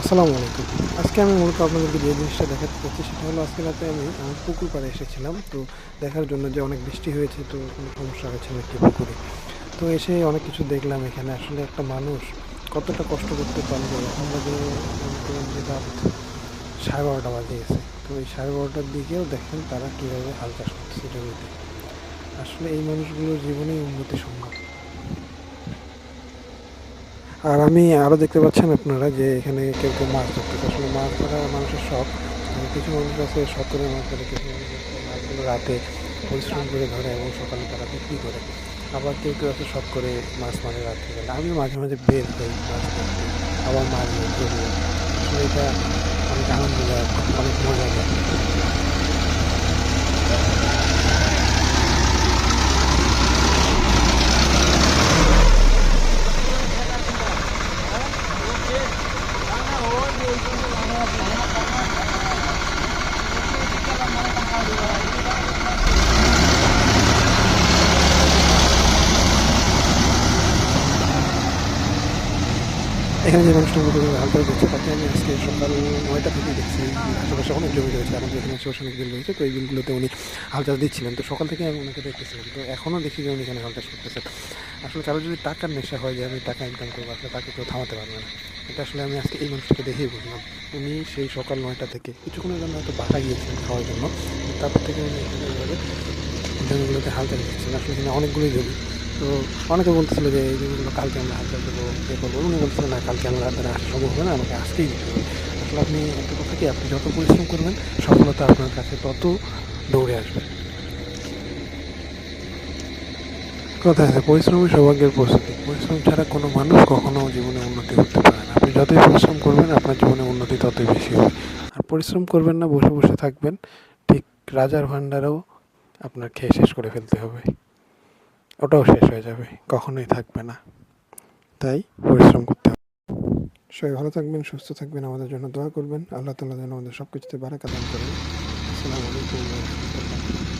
আসসালামু আলাইকুম। আজকে আমি মূলত আপনাদেরকে যে জিনিসটা দেখাতে চাচ্ছি সেটা হলো, আজকে রাতে আমি পুকুর পাড়ে এসেছিলাম। তো দেখার জন্য যে অনেক বৃষ্টি হয়েছে, তো কোনো সমস্যা হয়েছে না একটি পুকুরে। তো এসে অনেক কিছু দেখলাম এখানে। আসলে একটা মানুষ কতটা কষ্ট করতে পারবে এখন বাজে যে রাত সাড়ে বারোটা বাজে গেছে। তো এই সাড়ে বারোটার দিকেও দেখেন তারা কীভাবে হাল চাষ করতেছে জমিতে। আসলে এই মানুষগুলোর জীবনেই উন্নতি সম্ভব। আর আমি আরও দেখতে পাচ্ছেন আপনারা যে এখানে কেউ কেউ মাছ ধরতেছে আসলে মাছ ধরা মানুষের শখ। মানে কিছু মানুষ আছে শখ করে মাছ ধরে, কিছু মানুষ মাছগুলো রাতে পরিশ্রম করে ধরে এবং সকালে তারা বিক্রি করে। আবার কেউ কেউ আছে শখ করে মাছ মারে রাত্রে বেলা। আমি মাঝে মাঝে বের হই মাছ ধরতে, আবার মাছ ধরতে আসলে এটা অনেক আনন্দ দেয় অনেক মজা দেয় এখানে যে মানুষটার মতো হালকা দিচ্ছে তাকে আমি আজকে সকাল নয়টা থেকে দেখছি। আশেপাশে অনেক জমি রয়েছে, আমাদের এখানে আশেপাশে অনেক বিল রয়েছে, তো এই বিলগুলোতে উনি হাল চাষ দিচ্ছিলেন। তো সকাল থেকে আমি ওনাকে দেখতেছিলাম, তো এখনও দেখি যে উনি এখানে হাল চাষ করতেছেন আসলে কারও যদি টাকার নেশা হয় যে আমি টাকা ইনকাম করব আসলে তাকে কেউ থামাতে পারবে না। এটা আসলে আমি আজকে এই মানুষটাকে দেখেই বুঝলাম। উনি সেই সকাল নয়টা থেকে কিছুক্ষণের জন্য হয়তো বাসা গিয়েছিলেন খাওয়ার জন্য। তারপর থেকে উনি জমিগুলোতে হাল চাষ দিচ্ছেন। আসলে এখানে অনেকগুলোই জমি। তো অনেকে বলতেছিল যে এই জমিগুলো কালকে আমরা হাল চাষ দেবো ইয়ে করব। উনি বলতেছিলেন না, কালকে আমরা তারা আসা সম্ভব হবে না, আমাকে আজকেই দিতে হবে। আসলে আপনি একটা কথা কি, আপনি যত পরিশ্রম করবেন, সফলতা আপনার কাছে তত দৌড়ে আসবে। কথা আছে পরিশ্রমই সৌভাগ্যের প্রস্তুতি। পরিশ্রম ছাড়া কোনো মানুষ কখনো জীবনে উন্নতি করতে পারে যতই পরিশ্রম করবেন, আপনার জীবনে উন্নতি ততই বেশি হবে। আর পরিশ্রম করবেন না, বসে বসে থাকবেন, ঠিক রাজার ভাণ্ডারেও আপনার খেয়ে শেষ করে ফেলতে হবে। ওটাও শেষ হয়ে যাবে, কখনোই থাকবে না। তাই পরিশ্রম করতে হবে। সবাই ভালো থাকবেন, সুস্থ থাকবেন, আমাদের জন্য দোয়া করবেন। আল্লাহ তালা যেন আমাদের সব কিছুতে বারাকা দান করেন। আসসালামু আলাইকুম